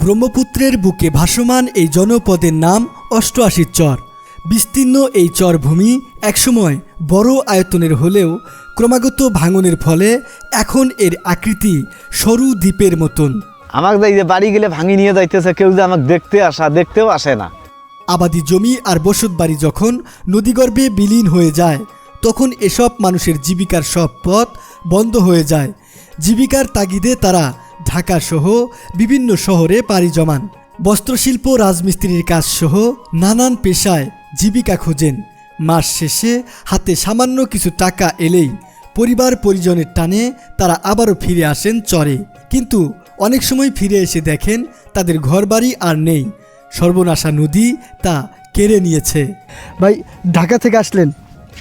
ব্রহ্মপুত্রের বুকে ভাসমান এই জনপদের নাম অষ্টআশি চর। বিস্তীর্ণ এই চরভূমি একসময় বড় আয়তনের হলেও ক্রমাগত ভাঙনের ফলে এখন এর আকৃতি সরু দ্বীপের মতন। আমাকে যে বাড়ি গেলে ভাঙি নিয়ে যাইতেছে কেউ যে আমাকে দেখতে আসা দেখতেও আসে না। আবাদি জমি আর বসত বাড়ি যখন নদীগর্ভে বিলীন হয়ে যায় তখন এসব মানুষের জীবিকার সব পথ বন্ধ হয়ে যায়। জীবিকার তাগিদে তারা ঢাকা সহ বিভিন্ন শহরে পাড়ি জমান। বস্ত্রশিল্প রাজমিস্ত্রির কাজ সহ নানান পেশায় জীবিকা খোঁজেন। মাস শেষে হাতে সামান্য কিছু টাকা এলেই পরিবার পরিজনের টানে তারা আবারও ফিরে আসেন চরে। কিন্তু অনেক সময় ফিরে এসে দেখেন তাদের ঘরবাড়ি আর নেই। সর্বনাশা নদী তা কেড়ে নিয়েছে। ভাই ঢাকা থেকে আসলেন?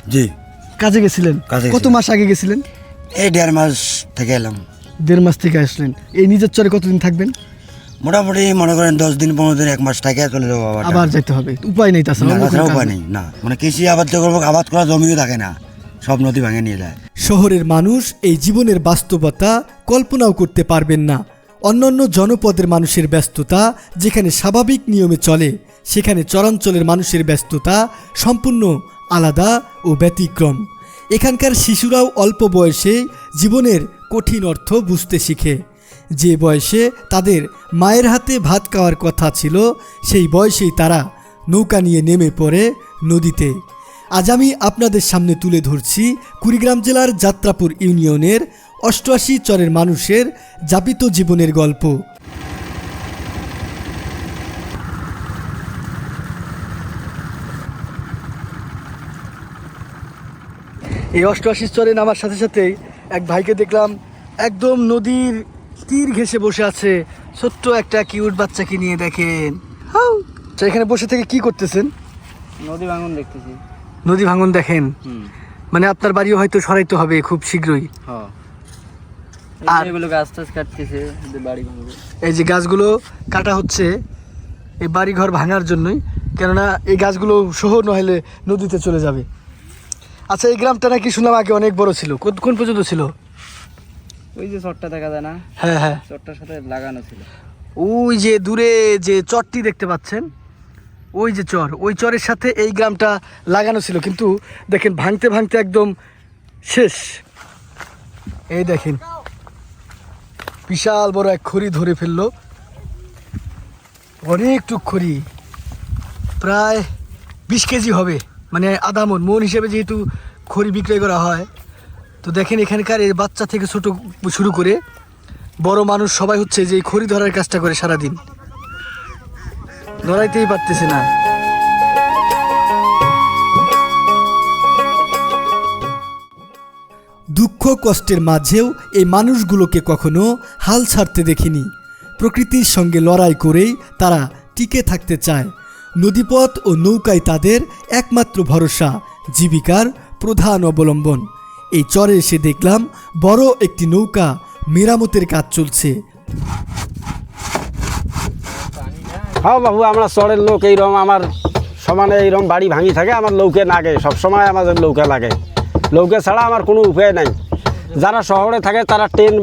জি। কাজে গেছিলেন? কত মাস আগে গেছিলেন? এই দেড় মাস থেকে এলাম। দেড় মাস থেকে আসলেন। এই নিজের চরে কতদিন থাকবেন? মোটামুটি মনে করেন দশ দিন পনেরো দিন এক মাস থাকে চলে যাব আবার। আবার যেতে হবে। উপায় নেই তাছাড়া উপায় নেই। না। মানে কৃষি আবাদ করব আবাদ করা জমিও থাকে না। সব নদী ভাঙে নিয়ে যায়। শহরের মানুষ এই জীবনের বাস্তবতা কল্পনাও করতে পারবেন না। অন্যান্য জনপদের মানুষের ব্যস্ততা যেখানে স্বাভাবিক নিয়মে চলে সেখানে চরাঞ্চলের মানুষের ব্যস্ততা সম্পূর্ণ আলাদা ও ব্যতিক্রম। এখানকার শিশুরাও অল্প বয়সে জীবনের কঠিন অর্থ বুঝতে শিখে। যে বয়সে তাদের মায়ের হাতে ভাত খাওয়ার কথা ছিল, সেই বয়সেই তারা নৌকা নিয়ে নেমে পড়ে নদীতে। আজ আমি আপনাদের সামনে তুলে ধরছি কুড়িগ্রাম জেলার যাত্রাপুর ইউনিয়নের অষ্টআশি চরের মানুষের যাপিত জীবনের গল্প। এই অষ্টআশি চরে নামার সাথে সাথেই এক ভাইকে দেখলাম একদম নদীর তীর ঘেসে বসে আছে। ছোট্ট একটা কিউট বাচ্চাকে নিয়ে দেখেন। হাউ। আচ্ছা, এখানে বসে থেকে কি করতেছেন? নদী ভাঙন দেখতেছি। নদী ভাঙন দেখেন। মানে আপনার বাড়িও হয়তো সরাইতে হবে খুব শীঘ্রই। আর- এগুলো গাছ টাছ কাটতেছে বাড়ি এই যে গাছগুলো কাটা হচ্ছে এই বাড়িঘর ভাঙার জন্যই। কেননা এই গাছগুলো শহর নহলে নদীতে চলে যাবে। আচ্ছা এই গ্রামটা নাকি শুনলাম আগে অনেক বড় ছিল। কোন কোন পর্যন্ত ছিল? ওই যে চটটা দেখা যায় না? হ্যাঁ হ্যাঁ। চটটার সাথে লাগানো ছিল। ওই যে দূরে যে চরটি দেখতে পাচ্ছেন ওই যে চর ওই চরের সাথে এই গ্রামটা লাগানো ছিল। কিন্তু দেখেন ভাঙতে ভাঙতে একদম শেষ। এই দেখেন বিশাল বড় এক খড়ি ধরে ফেলল। অনেকটুক খড়ি প্রায় বিশ কেজি হবে। মানে আধা মন মন হিসেবে যেহেতু খড়ি বিক্রয় করা হয়, তো দেখেন এখানকার এই বাচ্চা থেকে ছোট শুরু করে বড় মানুষ সবাই হচ্ছে যে খড়ি ধরার কাজটা করে সারাদিন। ধরাইতেই পারতেছে না। দুঃখ কষ্টের মাঝেও এই মানুষগুলোকে কখনো হাল ছাড়তে দেখিনি। প্রকৃতির সঙ্গে লড়াই করেই তারা টিকে থাকতে চায়। নদীপথ ও নৌকায় তাদের একমাত্র ভরসা, জীবিকার প্রধান অবলম্বন। এই চরে এসে দেখলাম বড় একটি নৌকা মেরামতের কাজ চলছে। হ্যাঁ বাবু, আমরা চরের লোক এইরকম আমার সমানে এইরকম বাড়ি ভাঙি থাকে, আমার লৌকে লাগে, সবসময় আমাদের লৌকে লাগে। লৌকে ছাড়া আমার কোনো উপায় নাই। যারা শহরে থাকে, তারা ট্রেন,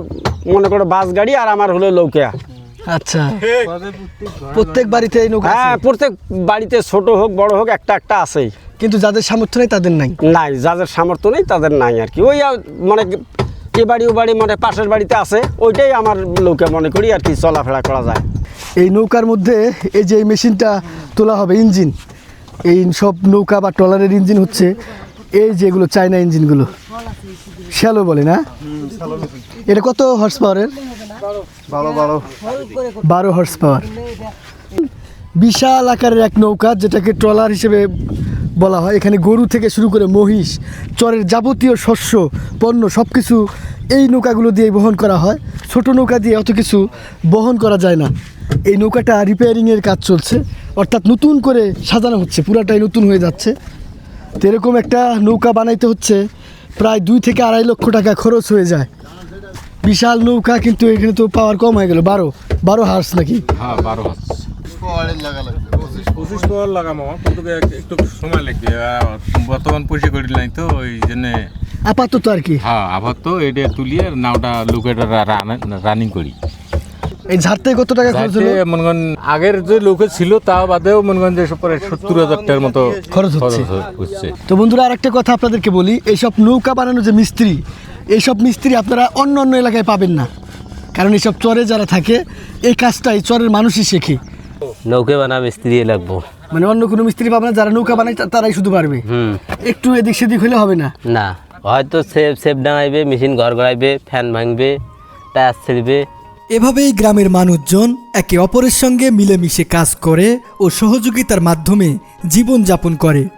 মনে করো, বাস গাড়ি আর আমার হলো লৌকে আচ্ছা। প্রত্যেক বাড়িতে এই নৌকা হ্যাঁ প্রত্যেক বাড়িতে ছোট হোক বড় হোক একটা একটা আছেই। কিন্তু যাদের সামর্থ্য নেই তাদের নাই? নাই যাদের সামর্থ্য নেই তাদের নাই আর কি। ওই মানে এ বাড়ি ও বাড়ি মানে পাশের বাড়িতে আছে ওইটাই আমার লৌকে মনে করি আর কি চলাফেরা করা যায়। এই নৌকার মধ্যে এই যে এই মেশিনটা তোলা হবে ইঞ্জিন এই সব নৌকা বা ট্রলারের ইঞ্জিন হচ্ছে এই যেগুলো চায়না ইঞ্জিনগুলো শ্যালো বলে না? এটা কত হর্স পাওয়ারের বারো। হর্স পাওয়ার বিশাল আকারের এক নৌকা যেটাকে ট্রলার হিসেবে বলা হয়। এখানে গরু থেকে শুরু করে মহিষ চরের যাবতীয় শস্য পণ্য সব কিছু এই নৌকাগুলো দিয়ে বহন করা হয়। ছোট নৌকা দিয়ে অত কিছু বহন করা যায় না। এই নৌকাটা রিপেয়ারিংয়ের কাজ চলছে। অর্থাৎ নতুন করে সাজানো হচ্ছে। পুরাটাই নতুন হয়ে যাচ্ছে। তো এরকম একটা নৌকা বানাইতে হচ্ছে প্রায় দুই থেকে আড়াই লক্ষ টাকা খরচ হয়ে যায়। বিশাল নৌকা কিন্তু এখানে তো পাওয়ার কম হয়ে গেল বারো বারো হার্স নাকি? হ্যাঁ বারো হাজার পঁচিশ পাওয়ার লাগামো কিন্তু একটু সময় লাগবে বর্তমান পয়সা করি নাই তো ওই জন্য আপাতত আর কি। হ্যাঁ আবার তো এটা তুলিয়ে নাওটা লোকেটা রানিং করি। এই ঝাড়তে কত টাকা খরচ হলো? মনে করেন আগের যে লোক ছিল তা বাদেও মনে করেন যে সব পরে সত্তর হাজার টাকার মতো খরচ হচ্ছে। তো বন্ধুরা আরেকটা কথা আপনাদেরকে বলি এইসব নৌকা বানানো যে মিস্ত্রি এইসব মিস্ত্রি আপনারা অন্য অন্য এলাকায় পাবেন না। কারণ এইসব চরে যারা থাকে এই কাজটাই চরের মানুষই শেখে। নৌকে বানা মিস্ত্রি লাগবো। মানে অন্য কোনো মিস্ত্রি পাবে না যারা নৌকা বানায় তারাই শুধু পারবে। হুম। একটু এদিক সেদিক হলে হবে না। না হয়তো সেফ সেফ ডাঙাইবে মেশিন ঘর গড়াইবে ফ্যান ভাঙবে টায়ার ছিড়বে এভাবেই গ্রামের মানুষজন একে অপরের সঙ্গে মিলেমিশে কাজ করে ও সহযোগিতার মাধ্যমে জীবনযাপন করে।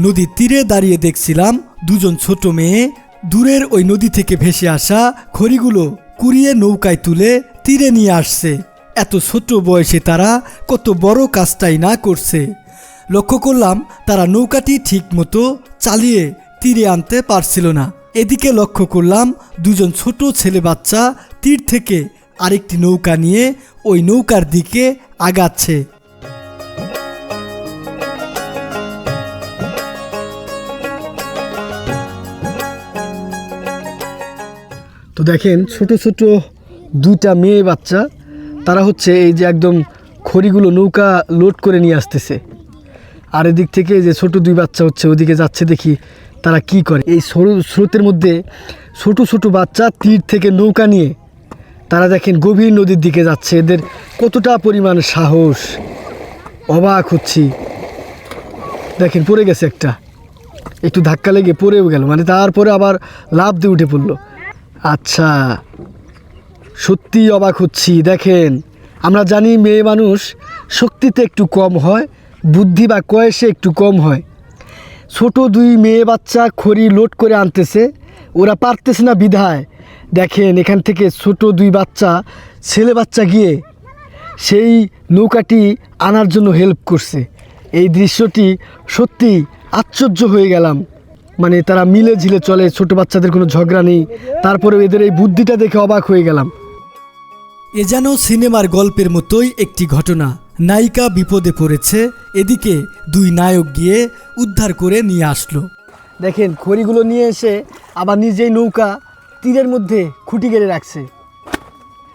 নদীর তীরে দাঁড়িয়ে দেখছিলাম দুজন ছোট মেয়ে। দূরের ওই নদী থেকে ভেসে আসা খড়িগুলো কুড়িয়ে নৌকায় তুলে তীরে নিয়ে আসছে। এত ছোট বয়সে তারা কত বড় কাজটাই না করছে। লক্ষ্য করলাম তারা নৌকাটি ঠিকমতো চালিয়ে তীরে আনতে পারছিল না। এদিকে লক্ষ্য করলাম দুজন ছোট ছেলে বাচ্চা তীর থেকে আরেকটি নৌকা নিয়ে ওই নৌকার দিকে আগাচ্ছে। তো দেখেন, ছোট ছোট দুইটা মেয়ে বাচ্চা, তারা হচ্ছে এই যে একদম খড়িগুলো নৌকা লোড করে নিয়ে আসতেছে। আর এদিক থেকে যে ছোট দুই বাচ্চা হচ্ছে, ওদিকে যাচ্ছে দেখি তারা কি করে। এই সরু স্রোতের মধ্যে ছোট ছোট বাচ্চা তীর থেকে নৌকা নিয়ে তারা দেখেন গভীর নদীর দিকে যাচ্ছে। এদের কতটা পরিমাণ সাহস? অবাক হচ্ছি। দেখেন, পড়ে গেছে একটা। একটু ধাক্কা লেগে পড়েও গেল। মানে তারপরে আবার লাভ দিয়ে উঠে পড়ল। আচ্ছা সত্যি অবাক হচ্ছি। দেখেন, আমরা জানি মেয়ে মানুষ শক্তিতে একটু কম হয়, বুদ্ধি বা কয়েসে একটু কম হয়। ছোট দুই মেয়ে বাচ্চা খড়ি লোড করে আনতেছে। ওরা পারতেছে না বিধায়। দেখেন এখান থেকে ছোট দুই বাচ্চা ছেলে বাচ্চা গিয়ে সেই নৌকাটি আনার জন্য হেল্প করছে। এই দৃশ্যটি সত্যি আশ্চর্য হয়ে গেলাম। মানে তারা মিলে ঝিলে চলে ছোট বাচ্চাদের কোনো ঝগড়া নেই। তারপরে এদের এই বুদ্ধিটা দেখে অবাক হয়ে গেলাম। এ যেন সিনেমার গল্পের মতোই একটি ঘটনা। নায়িকা বিপদে পড়েছে এদিকে দুই নায়ক গিয়ে উদ্ধার করে নিয়ে আসলো। দেখেন খড়িগুলো নিয়ে এসে আবার নিজেই নৌকা তীরের মধ্যে খুঁটি গেড়ে রাখছে।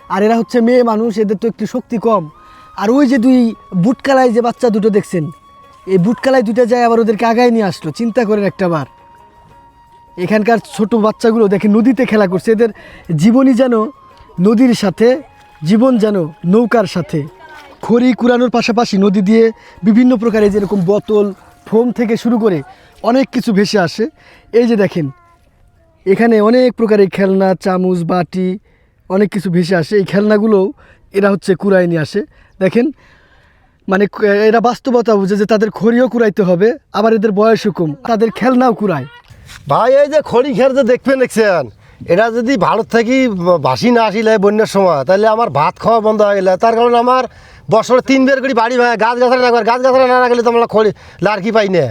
আর এরা হচ্ছে মেয়ে মানুষ, এদের তো একটু শক্তি কম। আর ওই যে দুই বুটকালায় যে বাচ্চা দুটো দেখছেন, এই বুটকালায় দুটো যায় আবার ওদেরকে আগায় নিয়ে আসলো, চিন্তা করেন একটা বার। এখানকার ছোট বাচ্চাগুলো দেখে নদীতে খেলা করছে, এদের জীবনই যেন নদীর সাথে, জীবন যেন নৌকার সাথে। খড়ি কুড়ানোর পাশাপাশি নদী দিয়ে বিভিন্ন প্রকারের যেরকম বোতল, ফোম থেকে শুরু করে অনেক কিছু ভেসে আসে। এই যে দেখেন এখানে অনেক প্রকারের খেলনা, চামচ, বাটি, অনেক কিছু ভেসে আসে। এই খেলনাগুলোও এরা হচ্ছে কুড়ায় নিয়ে আসে। দেখেন মানে এরা বাস্তবতা বুঝে যে তাদের খড়িও কুড়াইতে হবে, আবার এদের বয়সও কম। তাদের খেলনাও কুড়ায়। ভাই, এই যে খড়ি খের যে দেখবেন, দেখছেন? এটা যদি ভারত থেকে ভাসি না আসিলে বন্যার সময়, তাহলে আমার ভাত খাওয়া বন্ধ হয়ে গেলে। তার কারণে আমার বছরে তিন বের করে বাড়ি ভাঙে, গাছ গাছরা না গাছ গাছরা না গেলে তো আমরা খড়ি লার্কি পাই না।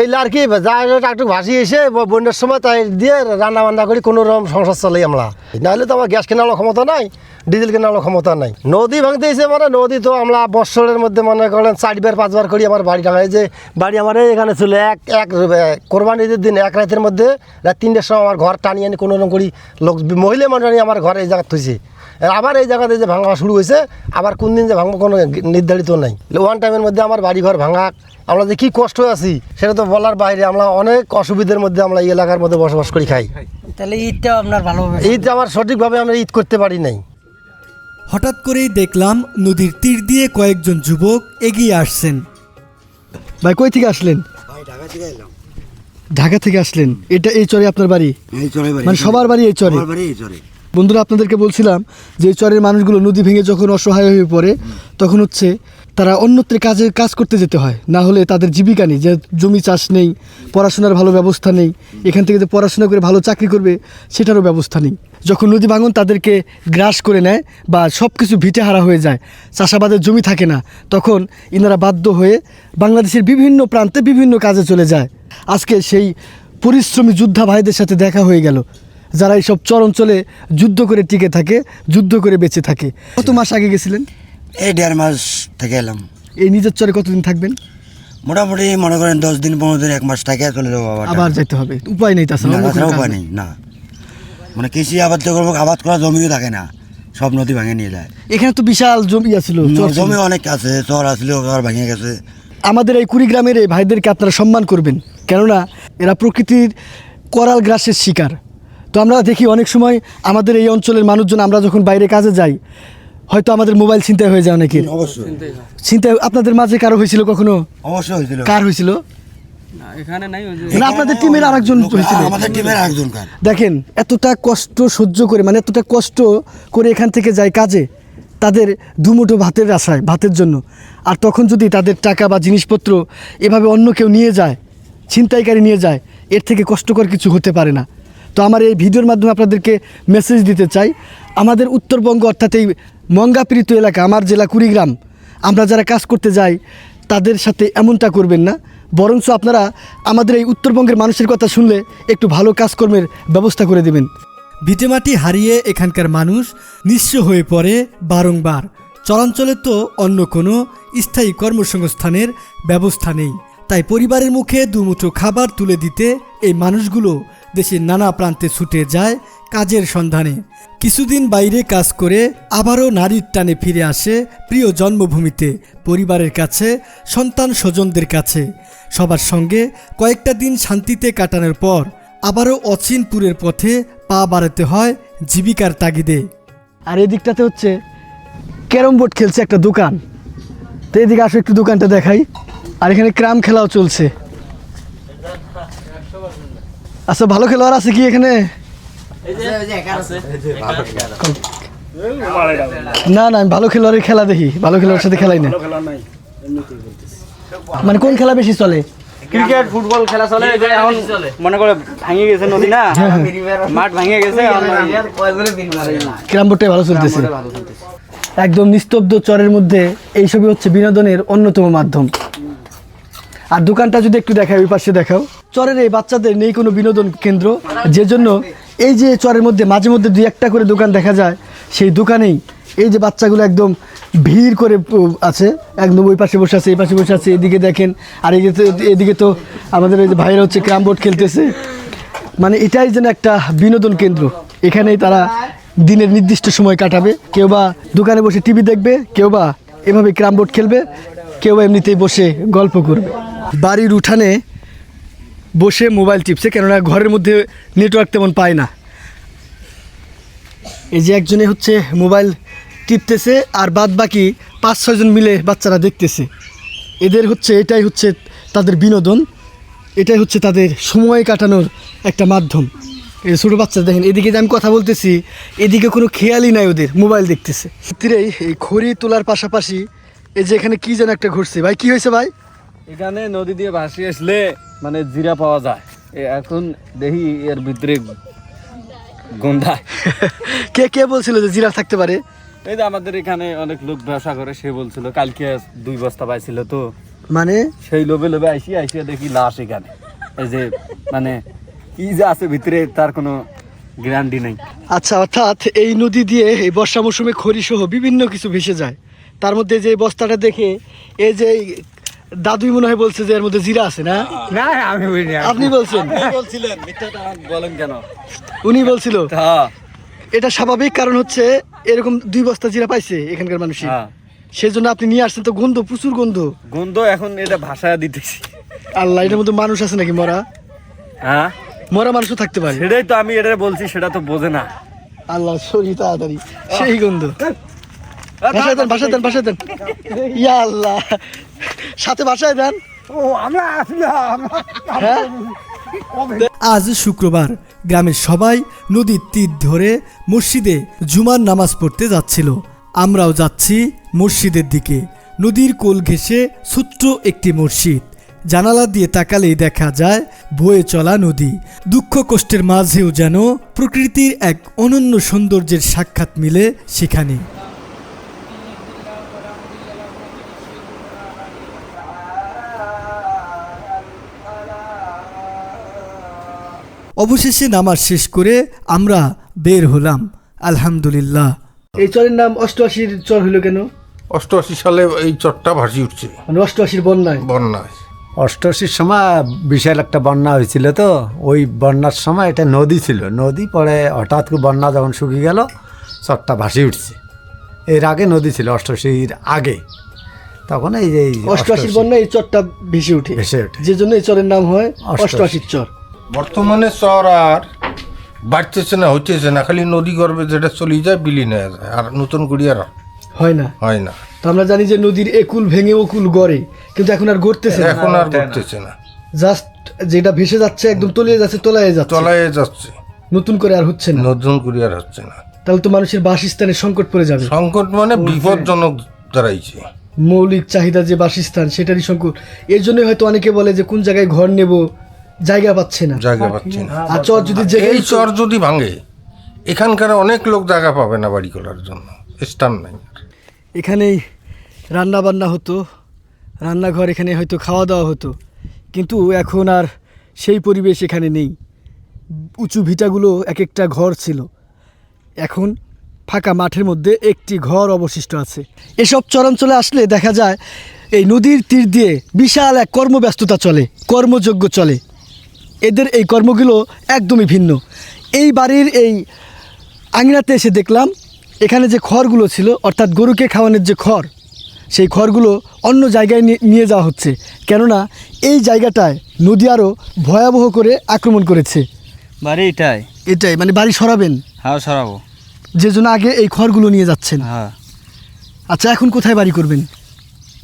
এই লার্কি যা একটু ভাসি এসে বন্যার সময় তাই দিয়ে রান্না বান্না করি, কোনো রকম সংসার চলে আমরা। নাহলে তো আমার গ্যাস কেনারও ক্ষমতা নাই, ডিজেল কেনারও ক্ষমতা নাই। নদী ভাঙতে এসে মানে নদী তো আমরা বৎসরের মধ্যে মনে করেন চারবার, পাঁচবার করি আমার বাড়ি টাঙায় যে বাড়ি আমার এখানে ছিল এক এক কোরবানি ঈদের দিন, এক রাতের মধ্যে রাত তিনটের সময় আমার ঘর টানিয়ে আনি কোনো রকম করি, লোক, মহিলা মানুষ আমার ঘরে এই জায়গা থুইছে। আবার এই জায়গাতে যে ভাঙা শুরু হয়েছে আবার কোন দিন যে ভাঙবো কোনো নির্ধারিত নাই। ওয়ান টাইমের মধ্যে আমার বাড়ি ঘর ভাঙা আমরা যে কি কষ্ট আছি সেটা তো বলার বাইরে আমরা অনেক অসুবিধার মধ্যে আমরা এই এলাকার মধ্যে বসবাস করি খাই। তাহলে ঈদটাও আপনার ভালো ঈদ আমার সঠিকভাবে আমরা ঈদ করতে পারি নাই। হঠাৎ করেই দেখলাম নদীর তীর দিয়ে কয়েকজন যুবক এগিয়ে আসছেন। ভাই কই থেকে আসলেন? ঢাকা থেকে এলাম। ঢাকা থেকে আসলেন? এটা এই চরে আপনার বাড়ি? বাড়ি। মানে সবার বাড়ি এই চরে। বন্ধুরা, আপনাদেরকে বলছিলাম যে চরের মানুষগুলো নদী ভেঙে যখন অসহায় হয়ে পড়ে, তখন হচ্ছে তারা অন্যত্রে কাজে, কাজ করতে যেতে হয়। না হলে তাদের জীবিকা নেই, যে জমি চাষ নেই, পড়াশোনার ভালো ব্যবস্থা নেই, এখান থেকে যে পড়াশোনা করে ভালো চাকরি করবে, সেটারও ব্যবস্থা নেই। যখন নদী ভাঙন তাদেরকে গ্রাস করে নেয় বা সব কিছু ভিটে হারা হয়ে যায়, চাষাবাদের জমি থাকে না, তখন ইনারা বাধ্য হয়ে বাংলাদেশের বিভিন্ন প্রান্তে বিভিন্ন কাজে চলে যায়। আজকে সেই পরিশ্রমী যোদ্ধা ভাইদের সাথে দেখা হয়ে গেল। যারা এইসব চর অঞ্চলে যুদ্ধ করে টিকে থাকে যুদ্ধ করে বেঁচে থাকে। কত মাস আগে গেছিলেন? এই দেড় মাস থেকে এলাম। এই নিজের চরে কতদিন থাকবেন? মোটামুটি মনে করেন দশ দিন পনেরো দিন এক মাস থাকে চলে যাব আবার আবার যেতে হবে। উপায় নেই তাছাড়া উপায় নেই। না। মানে কৃষি আবাদ করব আবাদ করা জমিও থাকে না। সব নদী ভাঙে নিয়ে যায়। এখানে তো বিশাল জমি ছিল চর ছিল। জমি অনেক আছে চর ঘর ভেঙে গেছে। আমাদের এই কুড়িগ্রামের এই ভাইদেরকে আপনারা সম্মান করবেন। কেননা এরা প্রকৃতির করাল গ্রাসের শিকার। তো আমরা দেখি অনেক সময় আমাদের এই অঞ্চলের মানুষজন আমরা যখন বাইরে কাজে যাই হয়তো আমাদের মোবাইল ছিনতাই হয়ে যায় অনেকের। অবশ্যই। ছিনতাই আপনাদের মাঝে কারও হয়েছিল কখনো? অবশ্যই হয়েছিল। কার হয়েছিল? না আপনাদের টিমের আরেকজন হয়েছিল। আমাদের টিমের একজন কার? দেখেন এতটা কষ্ট সহ্য করে মানে এতটা কষ্ট করে এখান থেকে যায় কাজে তাদের দুমুঠো ভাতের আশায় ভাতের জন্য। আর তখন যদি তাদের টাকা বা জিনিসপত্র এভাবে অন্য কেউ নিয়ে যায় ছিনতাইকারী নিয়ে যায় এর থেকে কষ্টকর কিছু হতে পারে না। তো আমার এই ভিডিওর মাধ্যমে আপনাদেরকে মেসেজ দিতে চাই। আমাদের উত্তরবঙ্গ অর্থাৎ এই মঙ্গাপীড়িত এলাকা, আমার জেলা কুড়িগ্রাম, আমরা যারা কাজ করতে যাই, তাদের সাথে এমনটা করবেন না। বরঞ্চ আপনারা আমাদের এই উত্তরবঙ্গের মানুষের কথা শুনলে একটু ভালো কাজকর্মের ব্যবস্থা করে দেবেন। ভিটেমাটি হারিয়ে এখানকার মানুষ নিঃস্ব হয়ে পড়ে বারংবার। চরাঞ্চলে তো অন্য কোনো স্থায়ী কর্মসংস্থানের ব্যবস্থা নেই। তাই পরিবারের মুখে দুমুঠো খাবার তুলে দিতে এই মানুষগুলো দেশের নানা প্রান্তে ছুটে যায় কাজের সন্ধানে। কিছুদিন বাইরে কাজ করে আবারও নারীর টানে ফিরে আসে প্রিয় জন্মভূমিতে, পরিবারের কাছে, সন্তান স্বজনদের কাছে। সবার সঙ্গে কয়েকটা দিন শান্তিতে কাটানোর পর আবারও অচিনপুরের পথে পা বাড়াতে হয় জীবিকার তাগিদে। আর এদিকটাতে হচ্ছে ক্যারম বোর্ড খেলছে একটা দোকান। তো এদিকে আসো একটু দোকানটা দেখাই। আর এখানে ক্রাম খেলাও চলছে। আচ্ছা ভালো খেলোয়াড় আছে কি এখানে? না না আমি ভালো খেলোয়াড়ের খেলা দেখি। ভালো খেলোয়াড়ের সাথে খেলাই না। মানে কোন খেলা বেশি চলে? ক্রিকেট ফুটবল খেলা চলে যে এখন মনে করে ভাঙে গেছে নদী না? মাঠ ভাঙে গেছে ভালো চলতেছে। একদম নিস্তব্ধ চরের মধ্যে এইসবই হচ্ছে বিনোদনের অন্যতম মাধ্যম। আর দোকানটা যদি একটু দেখাই, ওই পাশে দেখাও। চরের এই বাচ্চাদের নেই কোনো বিনোদন কেন্দ্র। যে জন্য এই যে চরের মধ্যে, মাঝে মধ্যে দুই একটা করে দোকান দেখা যায়, সেই দোকানেই এই যে বাচ্চাগুলো একদম ভিড় করে আছে, একদম ওই পাশে বসে আছে, এই পাশে বসে আছে, এদিকে দেখেন, আর এদিকে তো এদিকে তো আমাদের ওই যে ভাইরা হচ্ছে ক্রাম বোর্ড খেলতেছে। মানে এটাই যেন একটা বিনোদন কেন্দ্র। এখানেই তারা দিনের নির্দিষ্ট সময় কাটাবে। কেউ বা দোকানে বসে টিভি দেখবে, কেউ বা এভাবে ক্রাম বোর্ড খেলবে। কেউ এমনিতেই বসে গল্প করবে। বাড়ির উঠানে বসে মোবাইল টিপছে, কেননা ঘরের মধ্যে নেটওয়ার্ক তেমন পায় না। এই যে একজনে হচ্ছে মোবাইল টিপতেছে, আর বাদ বাকি পাঁচ ছয়জন মিলে বাচ্চারা দেখতেছে। এদের হচ্ছে, এটাই হচ্ছে তাদের বিনোদন, এটাই হচ্ছে তাদের সময় কাটানোর একটা মাধ্যম। এই ছোটো বাচ্চা দেখেন, এদিকে যে আমি কথা বলতেছি, এদিকে কোনো খেয়ালই নাই ওদের, মোবাইল দেখতেছে। এই খড়ি তোলার পাশাপাশি এই যে এখানে কি যেন একটা ঘুরছে। ভাই কি হয়েছে ভাই? এখানে নদী দিয়ে ভাসিয়ে আসলে মানে জিরা পাওয়া যায়। এখন দেখি এর ভিতরে গন্ধা। কে কে বলছিল যে জিরা থাকতে পারে? এই যে আমাদের এখানে অনেক লোক ব্যবসা করে সে বলছিল কালকে দুই বস্তা পাইছিল তো। মানে? সেই লোভে লোভে আইসি আইসিয়া দেখি লাশ এখানে। এই যে মানে কি যে আছে ভিতরে তার কোনো গ্যারান্টি নেই। আচ্ছা অর্থাৎ এই নদী দিয়ে এই বর্ষা মৌসুমে খড়ি সহ বিভিন্ন কিছু ভেসে যায়। তার মধ্যে যে বস্তাটা দেখে এই যে দাদুই মনে হয় বলছে যে এর মধ্যে জিরা আছে না? না আমি বলিনি আপনি বলছেন? বলছিলেন মিথ্যাটা বলেন কেন? উনি বলছিল হ্যাঁ। এটা স্বাভাবিক কারণ হচ্ছে এরকম দুই বস্তা জিরা পাইছে এখানকার মানুষই। হ্যাঁ। সেই জন্য আপনি নিয়ে আসছেন তো গন্ধ প্রচুর গন্ধ। গন্ধ এখন এটা ভাষায় দিতেছি। আল্লাহ এটার মধ্যে মানুষ আছে নাকি মরা? হ্যাঁ। মরা মানুষও থাকতে পারে। সেটাই তো আমি এটা বলছি সেটা তো বোঝে না। আল্লাহ শরীর তাড়াতাড়ি। সেই গন্ধ। দেন দেন দেন। সাথে দেন। হ্যাঁ? আজ শুক্রবার গ্রামের সবাই নদীর তীর ধরে মসজিদে জুমার নামাজ পড়তে যাচ্ছিল। আমরাও যাচ্ছি মসজিদের দিকে। নদীর কোল ঘেঁষে ছোট্ট একটি মসজিদ। জানালা দিয়ে তাকালেই দেখা যায়, বয়ে চলা নদী। দুঃখ কষ্টের মাঝেও যেন প্রকৃতির এক অনন্য সৌন্দর্যের সাক্ষাৎ মিলে সেখানে। অবশেষে নামাজ শেষ করে আমরা বের হলাম। আলহামদুলিল্লাহ। এই চরের নাম অষ্টআশির চর হইল কেন? অষ্টআশি সালে এই চরটা ভাসি উঠছে। মানে অষ্টআশির বন্যায়। বন্যায়। অষ্টআশির সময় বিশাল একটা বন্যা হয়েছিল তো ওই বন্যার সময় এটা নদী ছিল। নদী পরে হঠাৎ করে বন্যা যখন শুকিয়ে গেল চরটা ভাসি উঠছে। এর আগে নদী ছিল অষ্টশীর আগে। তখন এই যে এই অষ্টআশির বন্যা এই চরটা ভেসে উঠে। ভেসে ওঠে যে জন্য এই চরের নাম হয় অষ্টআশি। অষ্টআশির চর। বর্তমানে চর আর বাড়তেছে না হইতেছে না খালি নদী গর্ভে যেটা চলে যায় বিলীন হয়ে যায় আর নতুন করে আর হয় না? হয় না। তো আমরা জানি যে নদীর একুল ভেঙে ওকুল গড়ে কিন্তু এখন আর গড়তেছে না। এখন আর করতেছে না। জাস্ট যেটা ভেসে যাচ্ছে একদম তলিয়ে যাচ্ছে তলায় যাচ্ছে। তলায় যাচ্ছে। নতুন করে আর হচ্ছে না। নতুন করে আর হচ্ছে না। তাহলে তো মানুষের বাসস্থানের সংকট পড়ে যাবে। সংকট মানে বিপজ্জনক দাঁড়াইছে। মৌলিক চাহিদা যে বাসস্থান সেটারই সংকট। এর জন্য হয়তো অনেকে বলে যে কোন জায়গায় ঘর নেব জায়গা পাচ্ছে না। জায়গা পাচ্ছে না। আর চর যদি যে এই চর যদি ভাঙে এখানকার অনেক লোক জায়গা পাবে না বাড়ি করার জন্য। স্থান নাই। এখানেই রান্না বান্না হতো রান্নাঘর এখানে হয়তো খাওয়া দাওয়া হতো। কিন্তু এখন আর সেই পরিবেশ এখানে নেই। উঁচু ভিটাগুলো এক একটা ঘর ছিল। এখন ফাঁকা মাঠের মধ্যে একটি ঘর অবশিষ্ট আছে। এসব চরাঞ্চলে আসলে দেখা যায় এই নদীর তীর দিয়ে বিশাল এক কর্মব্যস্ততা চলে কর্মযজ্ঞ চলে। এদের এই কর্মগুলো একদমই ভিন্ন। এই বাড়ির এই আঙিনাতে এসে দেখলাম এখানে যে খড়গুলো ছিল অর্থাৎ গরুকে খাওয়ানোর যে খড় সেই খড়গুলো অন্য জায়গায় নিয়ে- নিয়ে যাওয়া হচ্ছে। কেননা এই জায়গাটায় নদী আরও ভয়াবহ করে আক্রমণ করেছে। বাড়ি এটাই? এটাই মানে বাড়ি সরাবেন। হ্যাঁ সরাবো। যে জন্য আগে এই খড়গুলো নিয়ে যাচ্ছেন। হ্যাঁ। আচ্ছা এখন কোথায় বাড়ি করবেন?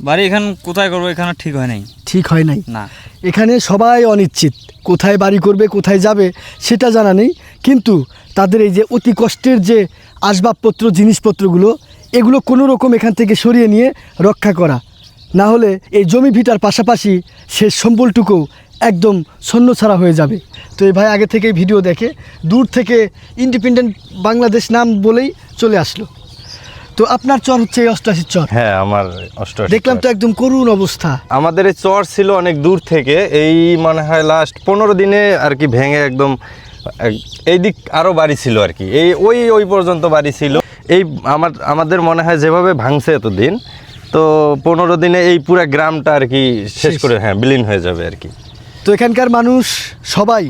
বাড়ি এখান কোথায় করব? এখানে ঠিক হয় নাই। ঠিক হয় নাই? না। এখানে সবাই অনিশ্চিত। কোথায় বাড়ি করবে কোথায় যাবে সেটা জানা নেই। কিন্তু তাদের এই যে অতি কষ্টের যে আসবাবপত্র জিনিসপত্রগুলো এগুলো কোনো রকম এখান থেকে সরিয়ে নিয়ে রক্ষা করা। না হলে এই জমি ভিটার পাশাপাশি শেষ সম্বলটুকু একদম ছাড়া হয়ে যাবে। তো এই ভাই আগে থেকেই ভিডিও দেখে দূর থেকে ইন্ডিপেন্ডেন্ট বাংলাদেশ নাম বলেই চলে আসলো। তো আপনার চর হচ্ছে এই চর। হ্যাঁ আমার অষ্টআশি দেখলাম তো একদম করুণ অবস্থা। আমাদের এই চর ছিল অনেক দূর থেকে এই মনে হয় লাস্ট পনেরো দিনে আর কি ভেঙে একদম এই দিক আরও বাড়ি ছিল আর কি। এই ওই ওই পর্যন্ত বাড়ি ছিল। এই আমার আমাদের মনে হয় যেভাবে ভাঙছে এতদিন তো পনেরো দিনে এই পুরো গ্রামটা আর কি শেষ। করে হ্যাঁ বিলীন হয়ে যাবে আর কি। তো এখানকার মানুষ সবাই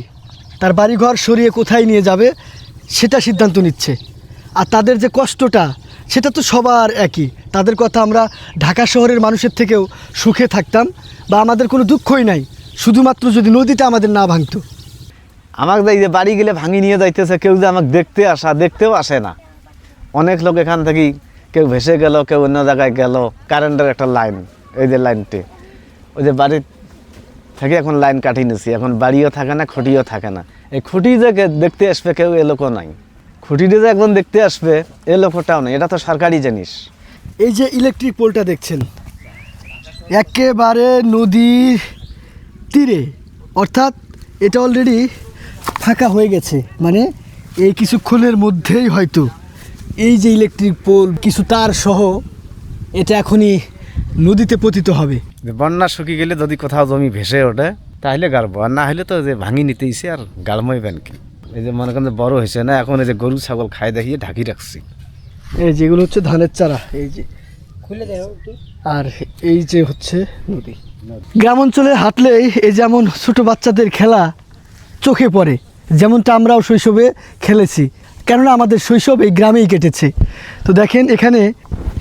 তার বাড়িঘর সরিয়ে কোথায় নিয়ে যাবে সেটা সিদ্ধান্ত নিচ্ছে। আর তাদের যে কষ্টটা সেটা তো সবার একই। তাদের কথা আমরা ঢাকা শহরের মানুষের থেকেও সুখে থাকতাম বা আমাদের কোনো দুঃখই নাই। শুধুমাত্র যদি নদীটা আমাদের না ভাঙতো। আমাকে দেখ যে বাড়ি গেলে ভাঙি নিয়ে যাইতেছে, কেউ যে আমাকে দেখতে আসা, দেখতেও আসে না। অনেক লোক এখান থেকে কেউ ভেসে গেল, কেউ অন্য জায়গায় গেল, কারেন্টের একটা লাইন, এই যে লাইনটি। ওই যে বাড়ির থেকে এখন লাইন কাটিয়ে নিছি, এখন বাড়িও থাকে না, খুঁটিও থাকে না। এই খুঁটি যে দেখতে আসবে, কেউ এ লোকও নাই। খুঁটিটি যে একজন দেখতে আসবে এ লোকটাও নেই এটা তো সরকারি জিনিস। এই যে ইলেকট্রিক পোলটা দেখছেন একেবারে নদীর তীরে অর্থাৎ এটা অলরেডি ফাঁকা হয়ে গেছে মানে এই কিছুক্ষণের মধ্যেই হয়তো এই যে ইলেকট্রিক পোল কিছু তার সহ এটা এখনই নদীতে পতিত হবে। বন্যা শুকিয়ে গেলে যদি কোথাও জমি ভেসে ওঠে তাহলে গাড়বো আর না হলে তো যে ভাঙি নিতেইছে আর গাড়মই ব্যানকে এই যে মনে করেন যে বড় হয়েছে না এখন এই যে গরু ছাগল খাই দেখিয়ে ঢাকি রাখছি। এই যেগুলো হচ্ছে ধানের চারা এই যে আর এই যে হচ্ছে নদী। গ্রাম অঞ্চলে হাঁটলেই এই যেমন ছোট বাচ্চাদের খেলা চোখে পড়ে যেমনটা আমরাও শৈশবে খেলেছি। কেননা আমাদের শৈশব এই গ্রামেই কেটেছে। তো দেখেন এখানে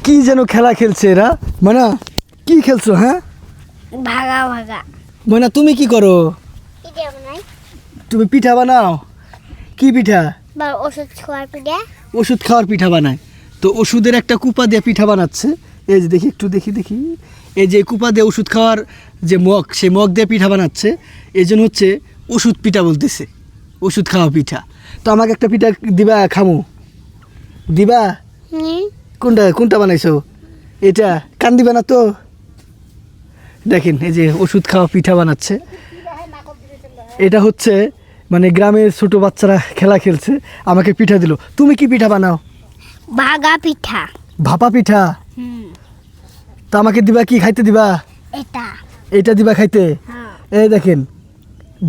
কি যেন খেলা খেলছে এরা। মানে কি খেলছো হ্যাঁ? ভাগা ভাগা। মানে তুমি কি করো? তুমি পিঠা বানাও? কি পিঠা? বা ওষুধ খোয়ার পিঠে। ওষুধ খাওয়ার পিঠা বানায়। তো ওষুধের একটা কুপা দিয়ে পিঠা বানাচ্ছে। এই যে দেখি একটু দেখি দেখি। এই যে কুপা দিয়ে ওষুধ খাওয়ার যে মগ সেই মগ দিয়ে পিঠা বানাচ্ছে এই জন্য হচ্ছে ওষুধ পিঠা বলতেছে। ওষুধ খাওয়া পিঠা। তো আমাকে একটা পিঠা দিবা খামু। দিবা? কোনটা কোনটা বানাইছো? এটা কান দিবা না তো? দেখেন এই যে ওষুধ খাওয়া পিঠা বানাচ্ছে। এটা হচ্ছে মানে গ্রামের ছোট বাচ্চারা খেলা খেলছে আমাকে পিঠা দিল। তুমি কি পিঠা বানাও? ভাগা পিঠা। ভাপা পিঠা? হুম। তা আমাকে দিবা কি খাইতে দিবা? এটা। এটা দিবা খাইতে? হ্যাঁ। এই দেখেন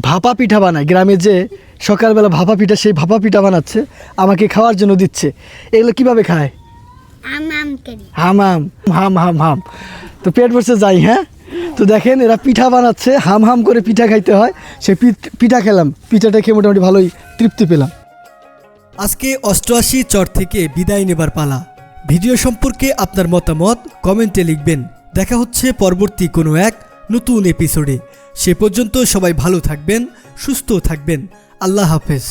ভাপা পিঠা বানায়। গ্রামে যে সকালবেলা ভাপা পিঠা সেই ভাপা পিঠা বানাচ্ছে আমাকে খাওয়ার জন্য দিচ্ছে। এগুলো কীভাবে খায়? হাম হাম হাম হাম হাম। তো পেট ভরছে যাই হ্যাঁ? তো দেখেন, এরা পিঠা বানাচ্ছে হাম হাম করে পিঠা খাইতে হয়। সে পিঠ- খেলাম পিঠাটা খেয়ে মোটামুটি ভালোই তৃপ্তি পেলাম। আজকে অষ্টআশি চর থেকে বিদায় নেবার পালা। ভিডিও সম্পর্কে আপনার মতামত কমেন্টে লিখবেন। দেখা হচ্ছে পরবর্তী কোনো এক নতুন এপিসোডে সে পর্যন্ত সবাই ভালো থাকবেন, সুস্থ থাকবেন। আল্লাহ হাফেজ।